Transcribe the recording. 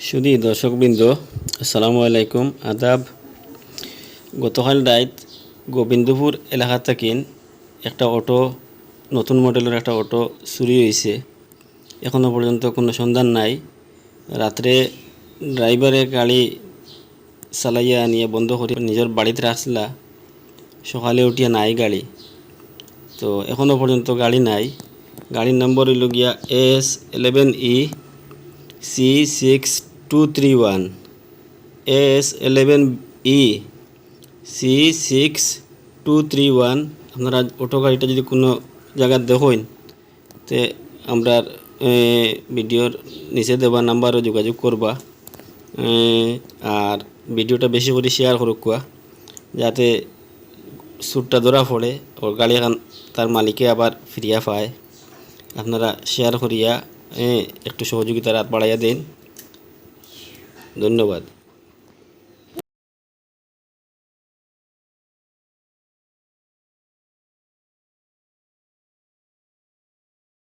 সুদী দর্শকবৃন্দ, আসসালামু আলাইকুম। আদাব, গতকাল রাত গোবিন্দপুর এলাকা থাকেন একটা অটো, নতুন মডেলের একটা অটো চুরি হয়েছে। এখনও পর্যন্ত কোনো সন্ধান নাই। রাত্রে ড্রাইভারে গাড়ি চালাইয়া নিয়ে বন্ধ করে নিজের বাড়িতে রাখছিলা সকালে উঠিয়া নাই গাড়ি। তো এখনও পর্যন্ত গাড়ি নাই। গাড়ির নম্বর হইল গিয়া S eleven E C six two three one S eleven E C six two three one আপনারা অটো গাড়িটা যদি কোনো জায়গায় দেখেন, তে আমরা ভিডিওর নিচে দেওয়া নাম্বারও যোগাযোগ করবা। আর ভিডিওটা বেশি করে শেয়ার করুক যাতে সুটটা ধরা পড়ে, ওর গাড়ি এখন তার মালিকে আবার ফিরিয়া পায়। আপনারা শেয়ার করিয়া একটু সহযোগিতার হাত বাড়াইয়া দিন। ধন্যবাদ।